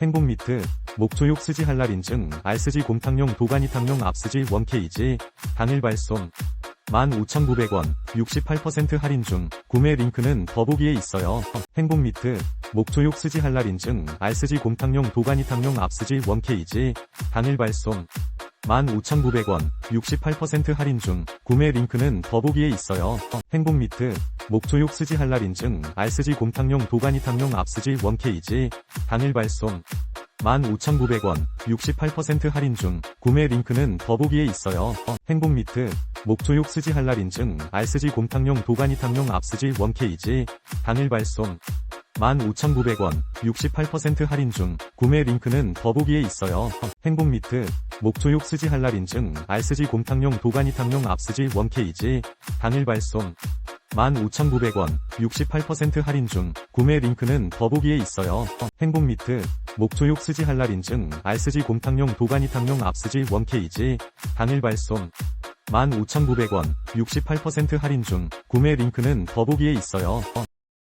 행복 미트, 목조육 스지 한랄 인증, 알스지 곰탕용 도가니탕용 앞스지 원케이지, 당일 발송. 15,900원, 68% 할인 중, 구매 링크는 더보기에 있어요. 행복 미트, 목조육 스지 한랄 인증, 알스지 곰탕용 도가니탕용 앞스지 원케이지, 당일 발송. 15,900원, 68% 할인 중, 구매 링크는 더보기에 있어요. 행복 미트, 목조육 스지 한랄 인증, 알스지 곰탕용 도가니탕용 앞스지 원케이지, 당일 발송. 15,900원, 68% 할인 중, 구매 링크는 더보기에 있어요. 행복 미트, 목조육 스지 한랄 인증, 알스지 곰탕용 도가니탕용 앞스지 원케이지, 당일 발송. 15,900원, 68% 할인 중, 구매 링크는 더보기에 있어요. 행복 미트, 목조육 스지 한랄 인증, 알스지 곰탕용 도가니탕용 앞스지 원케이지, 당일 발송. 15,900원, 68% 할인 중, 구매 링크는 더보기에 있어요. 행복 미트, 목조육 스지 한랄 인증, 알스지 곰탕용 도가니탕용 앞스지 원케이지, 당일 발송. 15,900원, 68% 할인 중, 구매 링크는 더보기에 있어요.